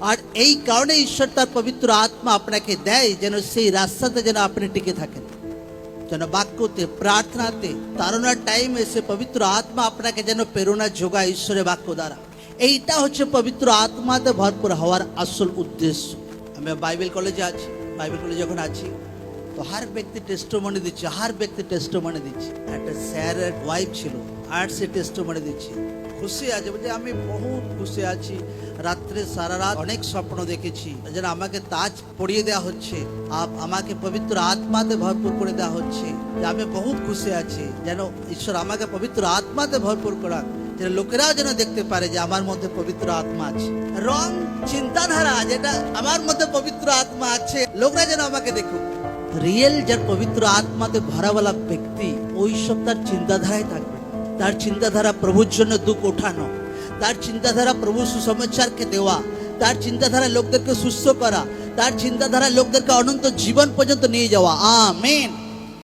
আর এই কারণে ঈশ্বর তার পবিত্র আত্মা আপনাকে দেয়, যেন সেই রাস্তাতে যেন আপনি টিকে থাকেন। যেন বাক্যতে, প্রার্থনাতে তারণার টাইম এসে পবিত্র আত্মা আপনাকে যেন প্রেরণা যোগায় ঈশ্বরের বাক্য দ্বারা। এইটা হচ্ছে পবিত্র আত্মাতে ভরপুর হওয়ার আসল উদ্দেশ্য। আমি বাইবেল কলেজে আছি, বাইবেল কলেজে যখন আছি, তো হার ব্যক্তি টেস্টমনি দিচ্ছে, হার ব্যক্তি টেস্টমনি দিচ্ছে। একটা স্যারের ওয়াইফ ছিল, আর সে টেস্টমনি দিচ্ছে। খুশি আছে বলছে, আমি বহুত খুশি আছি। রাত্রে সারা রাত অনেক স্বপ্ন দেখেছি। যেন আমাকে তাজ পরিয়ে দেওয়া হচ্ছে। আমাকে পবিত্র আত্মাতে ভরপুর করে দেওয়া হচ্ছে। আমি বহুত খুশি আছি। যেন ঈশ্বর আমাকে পবিত্র আত্মাতে ভরপুর করা যেন লোকেরাও যেন দেখতে পারে যে আমার মধ্যে পবিত্র আত্মা আছে। রং চিন্তাধারা যেটা আমার মধ্যে পবিত্র আত্মা আছে, লোকরা যেন আমাকে দেখুক। রিয়েল যার পবিত্র আত্মাতে ভরাওয়ালা ব্যক্তি, ওই সব তার চিন্তাধারায় থাকবে। তার চিন্তাধারা প্রভুর জন্য দুঃখ ওঠানো। তার চিন্তাধারা প্রভু সুসমাচারকে দেওয়া। তার চিন্তাধারা লোকদেরকে সুস্থ করা। তার চিন্তাধারা লোকদেরকে অনন্ত জীবন পর্যন্ত নিয়ে যাওয়া। আমেন।